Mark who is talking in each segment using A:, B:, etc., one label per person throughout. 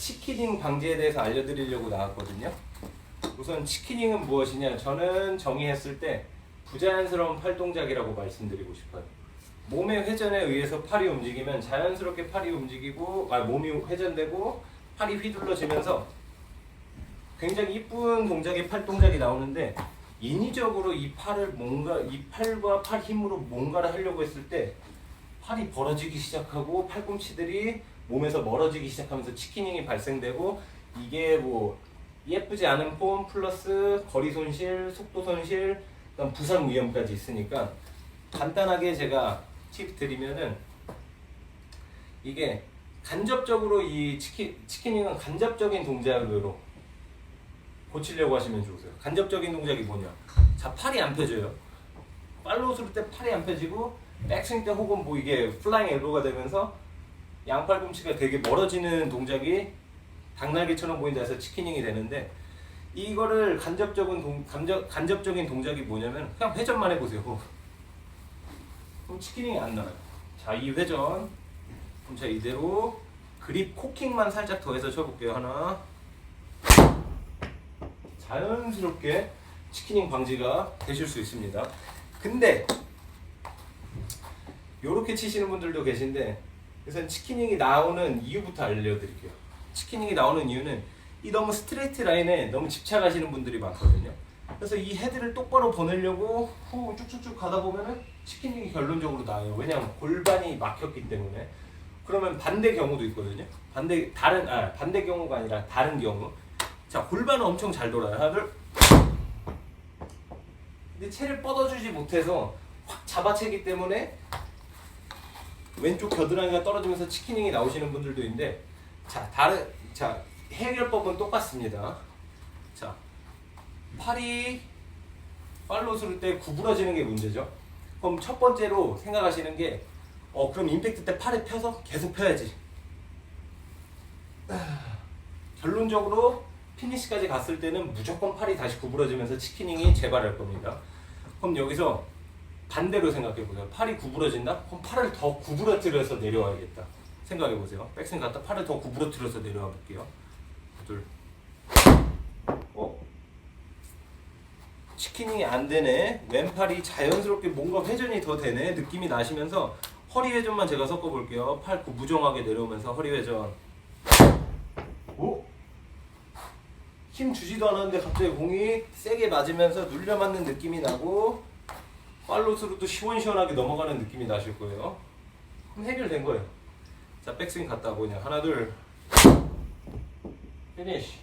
A: 치키닝 방지에 대해서 알려드리려고 나왔거든요. 우선 치키닝은 무엇이냐? 저는 정의했을 때 부자연스러운 팔 동작이라고 말씀드리고 싶어요. 몸의 회전에 의해서 팔이 움직이면 자연스럽게 팔이 움직이고, 아 몸이 회전되고 팔이 휘둘러지면서 굉장히 이쁜 동작의 팔 동작이 나오는데 인위적으로 이 팔을 뭔가 이 팔과 팔 힘으로 뭔가를 하려고 했을 때 팔이 벌어지기 시작하고 팔꿈치들이 몸에서 멀어지기 시작하면서 치키닝이 발생되고 이게 뭐 예쁘지 않은 폼 플러스 거리 손실, 속도 손실, 그다음 부상 위험까지 있으니까 간단하게 제가 팁 드리면은 이게 간접적으로 이 치키, 치키닝은 간접적인 동작으로 고치려고 하시면 좋으세요. 간접적인 동작이 뭐냐? 자 팔이 안 펴져요. 팔로우 쓸때 팔이 안 펴지고 백스윙 때 혹은 뭐 이게 플라잉 엘보가 되면서 양팔꿈치가 되게 멀어지는 동작이 닭날개처럼 보인다 해서 치키닝이 되는데 이거를 간접적인 동, 간접, 간접적인 동작이 뭐냐면 그냥 회전만 해보세요. 그럼 치키닝이 안 나와요. 자, 이 회전. 그럼 자 이대로 그립 코킹만 살짝 더해서 쳐볼게요. 하나. 자연스럽게 치키닝 방지가 되실 수 있습니다. 근데 요렇게 치시는 분들도 계신데 우선 치키닝이 나오는 이유부터 알려드릴게요. 치키닝이 나오는 이유는 이 너무 스트레이트 라인에 너무 집착하시는 분들이 많거든요. 그래서 이 헤드를 똑바로 보내려고 후 쭉쭉쭉 가다 보면은 치키닝이 결론적으로 나와요. 왜냐하면 골반이 막혔기 때문에. 그러면 반대 경우도 있거든요. 반대 다른 아 반대 경우가 아니라 다른 경우. 자 골반은 엄청 잘 돌아요. 둘. 근데 채를 뻗어주지 못해서 확 잡아채기 때문에 왼쪽 겨드랑이가 떨어지면서 치키닝이 나오시는 분들도 있는데 자 다른 자 해결법은 똑같습니다. 자 팔이 팔로 쓸때 구부러지는 게 문제죠. 그럼 첫 번째로 생각하시는 게 어 그럼 임팩트 때 팔을 펴서 계속 펴야지. 아, 결론적으로 피니시까지 갔을 때는 무조건 팔이 다시 구부러지면서 치키닝이 재발할 겁니다. 그럼 여기서 반대로 생각해 보세요. 팔이 구부러진다? 그럼 팔을 더 구부러뜨려서 내려와야겠다. 생각해 보세요. 백스윙 갔다 팔을 더 구부러뜨려서 내려와 볼게요. 둘. 어? 치키닝이 안 되네. 왼팔이 자연스럽게 뭔가 회전이 더 되네. 느낌이 나시면서 허리 회전만 제가 섞어 볼게요. 팔 구- 무정하게 내려오면서 허리 회전. 오? 힘 주지도 않았는데 갑자기 공이 세게 맞으면서 눌려 맞는 느낌이 나고 팔로스로도 시원시원하게 넘어가는 느낌이 나실 거예요. 그럼 해결된 거예요. 자, 백스윙 갔다 오고 그냥 하나 둘 피니쉬.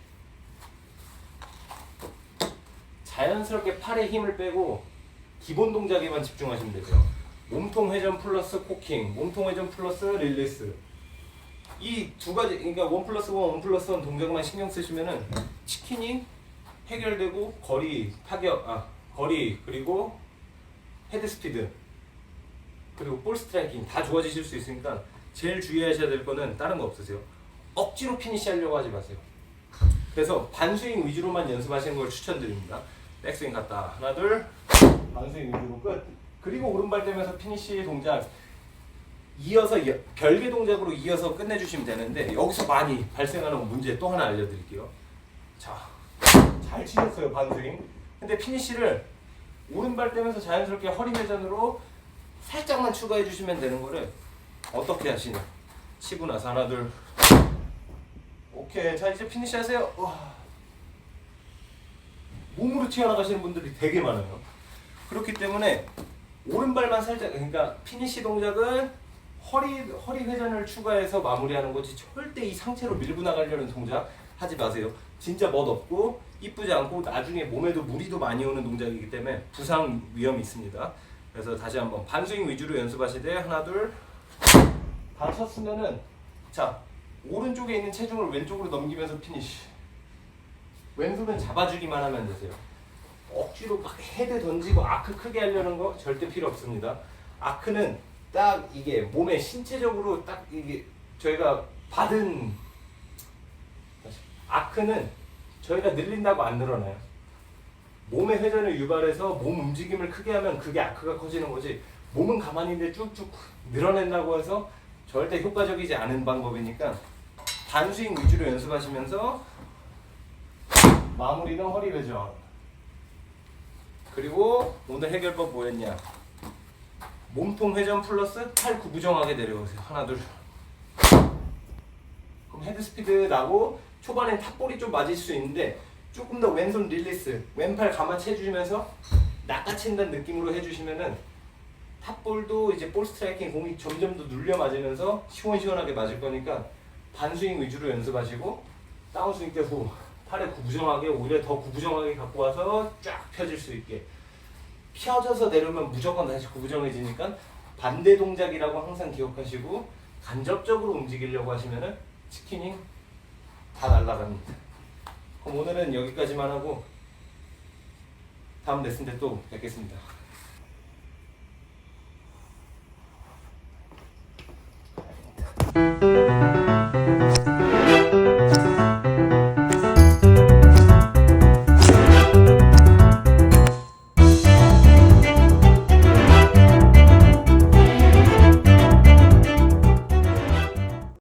A: 자연스럽게 팔에 힘을 빼고 기본 동작에만 집중하시면 되세요. 몸통 회전 플러스 코킹, 몸통 회전 플러스 릴리스. 이 두 가지, 그러니까 원 플러스 원, 원 플러스 원 동작만 신경 쓰시면은 치킨이 해결되고 거리 타격, 아 거리 그리고 헤드 스피드 그리고 볼 스트라이킹 다 좋아지실 수 있으니까 제일 주의하셔야 될 거는 다른 거 없으세요. 억지로 피니시 하려고 하지 마세요. 그래서 반스윙 위주로만 연습하시는 걸 추천드립니다. 백스윙 갔다 하나 둘 반스윙 위주로 끝. 그리고 오른발 대면서 피니시 동작 이어서 여- 별개 동작으로 이어서 끝내주시면 되는데 여기서 많이 발생하는 문제 또 하나 알려드릴게요. 자, 잘 치셨어요 반스윙. 근데 피니시를 오른발 떼면서 자연스럽게 허리 회전으로 살짝만 추가해 주시면 되는 거를 어떻게 하시냐. 치고 나서 하나 둘. 오케이. 자 이제 피니시 하세요. 와. 몸으로 튀어나가시는 분들이 되게 많아요. 그렇기 때문에 오른발만 살짝 그러니까 피니시 동작은 허리 허리 회전을 추가해서 마무리하는 거지 절대 이 상체로 밀고 나가려는 동작 하지 마세요 진짜 멋 없고 이쁘지 않고 나중에 몸에도 무리도 많이 오는 동작이기 때문에 부상 위험이 있습니다. 그래서 다시 한번 반스윙 위주로 연습하시되 하나 둘 다 쳤으면은 자 오른쪽에 있는 체중을 왼쪽으로 넘기면서 피니시 왼손은 잡아주기만 하면 되세요. 억지로 막 헤드 던지고 아크 크게 하려는 거 절대 필요 없습니다. 아크는 딱 이게 몸에 신체적으로 딱 이게 저희가 받은 아크는 저희가 늘린다고 안 늘어나요. 몸의 회전을 유발해서 몸 움직임을 크게 하면 그게 아크가 커지는 거지. 몸은 가만히 있는데 쭉쭉 늘어낸다고 해서 절대 효과적이지 않은 방법이니까 반스윙 위주로 연습하시면서 마무리는 허리 회전. 그리고 오늘 해결법 뭐였냐? 몸통 회전 플러스 팔 구부정하게 내려오세요. 하나 둘. 그럼 헤드 스피드 나고 초반엔 탑볼이 좀 맞을 수 있는데 조금 더 왼손 릴리스, 왼팔 가마채 해주면서 낚아챈다는 느낌으로 해주시면은 탑볼도 이제 볼 스트라이킹 공이 점점 더 눌려 맞으면서 시원시원하게 맞을 거니까 반스윙 위주로 연습하시고 다운스윙 때 후 팔에 구부정하게 오히려 더 구부정하게 갖고 와서 쫙 펴질 수 있게. 펴져서 내려오면 무조건 다시 구부정해지니까 반대 동작이라고 항상 기억하시고 간접적으로 움직이려고 하시면은 치킨이 다 날아갑니다. 그럼 오늘은 여기까지만 하고 다음 레슨 때 또 뵙겠습니다.